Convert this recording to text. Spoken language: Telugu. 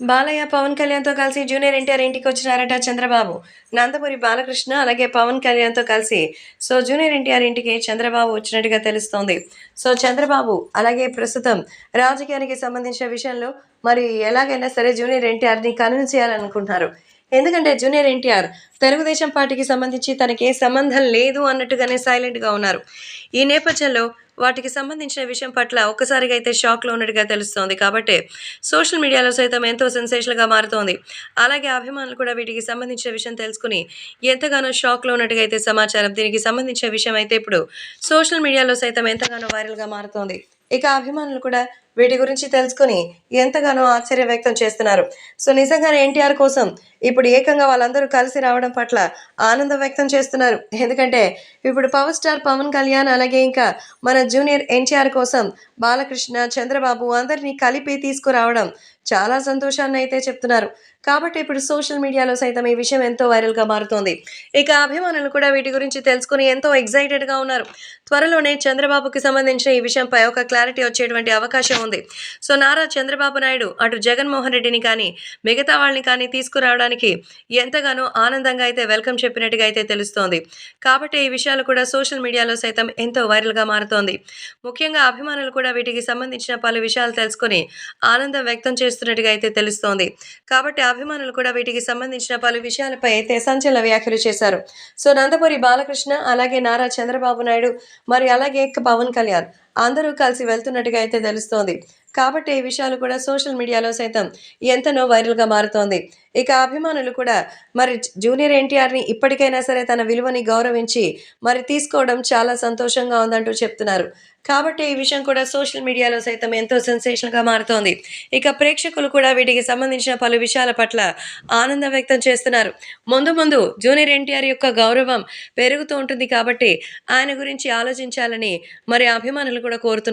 బాలయ్య పవన్ కళ్యాణ్తో కలిసి జూనియర్ ఎన్టీఆర్ ఇంటికి వచ్చినారట చంద్రబాబు. నందమూరి బాలకృష్ణ అలాగే పవన్ కళ్యాణ్తో కలిసి. సో జూనియర్ ఎన్టీఆర్ ఇంటికి చంద్రబాబు వచ్చినట్టుగా తెలుస్తోంది. సో చంద్రబాబు అలాగే ప్రస్తుతం రాజకీయానికి సంబంధించిన విషయంలో మరి ఎలాగైనా సరే జూనియర్ ఎన్టీఆర్ని కన్విన్స్ చేయాలనుకుంటున్నారు ఎందుకంటే జూనియర్ ఎన్టీఆర్ తెలుగుదేశం పార్టీకి సంబంధించి తనకి సంబంధం లేదు అన్నట్టుగానే సైలెంట్గా ఉన్నారు. ఈ నేపథ్యంలో వాటికి సంబంధించిన విషయం పట్ల ఒక్కసారిగా అయితే షాక్లో ఉన్నట్టుగా తెలుస్తోంది. కాబట్టి సోషల్ మీడియాలో సైతం ఎంతో సెన్సేషన్గా మారుతోంది. అలాగే అభిమానులు కూడా వీటికి సంబంధించిన విషయం తెలుసుకుని ఎంతగానో షాక్లో ఉన్నట్టుగా అయితే సమాచారం దీనికి సంబంధించిన విషయం అయితే ఇప్పుడు సోషల్ మీడియాలో సైతం ఎంతగానో వైరల్గా మారుతోంది. ఇక అభిమానులు కూడా వీటి గురించి తెలుసుకుని ఎంతగానో ఆశ్చర్యం వ్యక్తం చేస్తున్నారు. సో నిజంగానే ఎన్టీఆర్ కోసం ఇప్పుడు ఏకంగా వాళ్ళందరూ కలిసి రావడం పట్ల ఆనందం వ్యక్తం చేస్తున్నారు. ఎందుకంటే ఇప్పుడు పవర్ స్టార్ పవన్ కళ్యాణ్ అలాగే ఇంకా మన జూనియర్ ఎన్టీఆర్ కోసం బాలకృష్ణ చంద్రబాబు అందరినీ కలిపి తీసుకురావడం చాలా సంతోషాన్ని అయితే చెప్తున్నారు. కాబట్టి ఇప్పుడు సోషల్ మీడియాలో సైతం ఈ విషయం ఎంతో వైరల్గా మారుతోంది. ఇక అభిమానులు కూడా వీటి గురించి తెలుసుకుని ఎంతో ఎగ్జైటెడ్గా ఉన్నారు. త్వరలోనే చంద్రబాబుకి సంబంధించిన ఈ విషయంపై ఒక క్లారిటీ వచ్చేటువంటి అవకాశం ఉంది. సో నారా చంద్రబాబు నాయుడు అటు జగన్మోహన్ రెడ్డిని కానీ మిగతా వాళ్ళని కానీ తీసుకురావడానికి ఎంతగానో ఆనందంగా అయితే వెల్కమ్ చెప్పినట్టుగా అయితే తెలుస్తోంది. కాబట్టి ఈ విషయాలు కూడా సోషల్ మీడియాలో సైతం ఎంతో వైరల్గా మారుతోంది. ముఖ్యంగా అభిమానులు కూడా వీటికి సంబంధించిన పలు విషయాలు తెలుసుకుని ఆనందం వ్యక్తం చేస్తున్నట్టుగా అయితే తెలుస్తోంది. కాబట్టి అభిమానులు కూడా వీటికి సంబంధించిన పలు విషయాలపై అయితే సంచలన వ్యాఖ్యలు చేశారు. సో నందమూరి బాలకృష్ణ అలాగే నారా చంద్రబాబు నాయుడు మరి అలాగే పవన్ కళ్యాణ్. అందరూ కలిసి వెళ్తున్నట్టుగా అయితే తెలుస్తోంది. కాబట్టి ఈ విషయాలు కూడా సోషల్ మీడియాలో సైతం ఎంతనో వైరల్గా మారుతోంది. ఇక అభిమానులు కూడా మరి జూనియర్ ఎన్టీఆర్ని ఇప్పటికైనా సరే తన విలువని గౌరవించి మరి తీసుకోవడం చాలా సంతోషంగా ఉందంటూ చెప్తున్నారు. కాబట్టి ఈ విషయం కూడా సోషల్ మీడియాలో సైతం ఎంతో సెన్సేషన్గా మారుతోంది. ఇక ప్రేక్షకులు కూడా వీటికి సంబంధించిన పలు విషయాల పట్ల ఆనందం వ్యక్తం చేస్తున్నారు. ముందు ముందు జూనియర్ ఎన్టీఆర్ యొక్క గౌరవం పెరుగుతూ ఉంటుంది కాబట్టి ఆయన గురించి ఆలోచించాలని మరి అభిమానులు కూడా కోరుతున్నారు.